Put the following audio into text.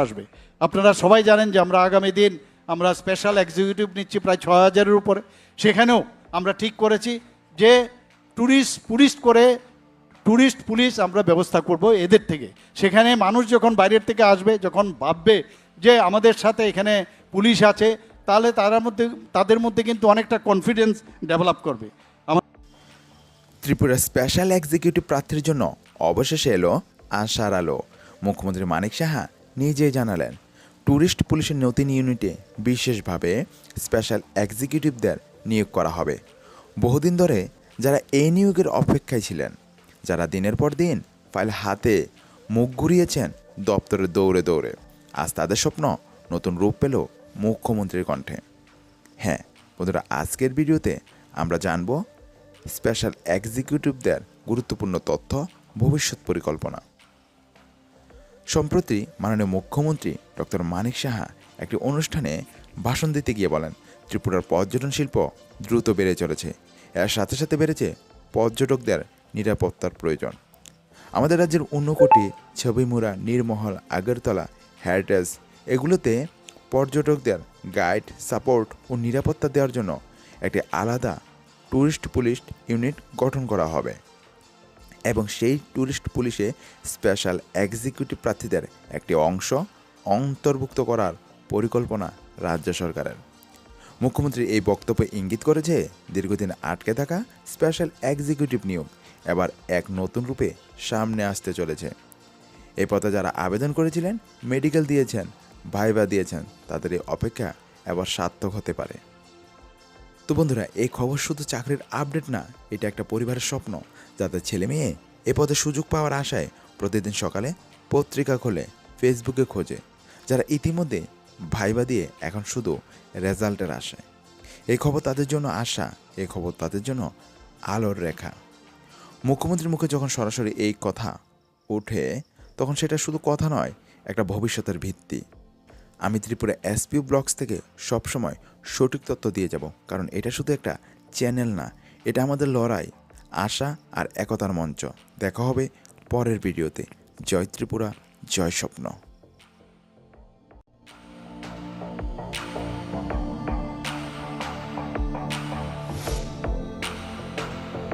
আসবে। আপনারা সবাই জানেন যে আমরা আগামী দিন আমরা স্পেশাল এক্সিকিউটিভ নিচ্ছি প্রায় ছয় হাজারের উপরে। সেখানেও আমরা ঠিক করেছি যে ট্যুরিস্ট পুলিশ করে ট্যুরিস্ট পুলিশ আমরা ব্যবস্থা করব এদের থেকে। সেখানে মানুষ যখন বাইরের থেকে আসবে, যখন ভাববে যে আমাদের সাথে এখানে পুলিশ আছে, তাহলে তার মধ্যে, তাদের মধ্যে কিন্তু অনেকটা কনফিডেন্স ডেভেলপ করবে। ত্রিপুরা স্পেশাল এক্সিকিউটিভ প্রার্থীর জন্য অবশেষে এলো আশার আলো। মুখ্যমন্ত্রী মানিক সাহা নিজেই জানালেন ট্যুরিস্ট পুলিশের নতুন ইউনিটে বিশেষভাবে স্পেশাল এক্সিকিউটিভদের নিয়োগ করা হবে। বহুদিন ধরে যারা এই নিয়োগের অপেক্ষায় ছিলেন, যারা দিনের পর দিন ফাইল হাতে মুখ ঘুরিয়েছেন দপ্তরে দৌড়ে দৌড়ে, আজ তাদের স্বপ্ন নতুন রূপ পেল মুখ্যমন্ত্রীর কণ্ঠে। হ্যাঁ বন্ধুরা, আজকের ভিডিওতে আমরা জানব স্পেশাল এক্সিকিউটিভদের গুরুত্বপূর্ণ তথ্য, ভবিষ্যৎ পরিকল্পনা। সম্প্রতি মাননীয় মুখ্যমন্ত্রী ডক্টর মানিক সাহা একটি অনুষ্ঠানে ভাষণ দিতে গিয়ে বলেন, ত্রিপুরার পর্যটন শিল্প দ্রুত বেড়ে চলেছে। এর সাথে সাথে বেড়েছে পর্যটকদের নিরাপত্তার প্রয়োজন। আমাদের রাজ্যের ঊনকোটি ছবিমুড়া নীরমহল, আগরতলা হেরিটেজ এগুলোতে পর্যটকদের গাইড সাপোর্ট ও নিরাপত্তা দেওয়ার জন্য একটি আলাদা ট্যুরিস্ট পুলিশ ইউনিট গঠন করা হবে। এবং সেই ট্যুরিস্ট পুলিশে স্পেশাল এক্সিকিউটিভ প্রার্থীদের একটি অংশ অন্তর্ভুক্ত করার পরিকল্পনা রাজ্য সরকারের। মুখ্যমন্ত্রী এই বক্তব্যে ইঙ্গিত করেছে দীর্ঘদিন আটকে থাকা স্পেশাল এক্সিকিউটিভ নিয়োগ এবার এক নতুন রূপে সামনে আসতে চলেছে। এই পথে যারা আবেদন করেছিলেন, মেডিকেল দিয়েছেন, ভাইবা দিয়েছেন, তাদের এই অপেক্ষা এবার সার্থক হতে পারে। তো বন্ধুরা, এই খবর শুধু চাকরির আপডেট না, এটা একটা পরিবারের স্বপ্ন যাদের ছেলে মেয়ে এ পদে সুযোগ পাওয়ার আশায় প্রতিদিন সকালে পত্রিকা খোলে, ফেসবুকে খোঁজে, যারা ইতিমধ্যে ভাইবা দিয়ে এখন শুধু রেজাল্টের আশায়। এই খবর তাদের জন্য আশা, এই খবর তাদের জন্য আলোর রেখা। মুখ্যমন্ত্রীর মুখে যখন সরাসরি এই কথা ওঠে তখন সেটা শুধু কথা নয়, একটা ভবিষ্যতের ভিত্তি। আমি ত্রিপুরা এসপিউ ব্লগস থেকে সবসময় সঠিক তথ্য দিয়ে যাব, কারণ এটা শুধু একটা চ্যানেল না, এটা আমাদের লড়াই, আশা আর একতার মঞ্চ। দেখা হবে পরের ভিডিওতে। জয় ত্রিপুরা, জয় স্বপ্ন।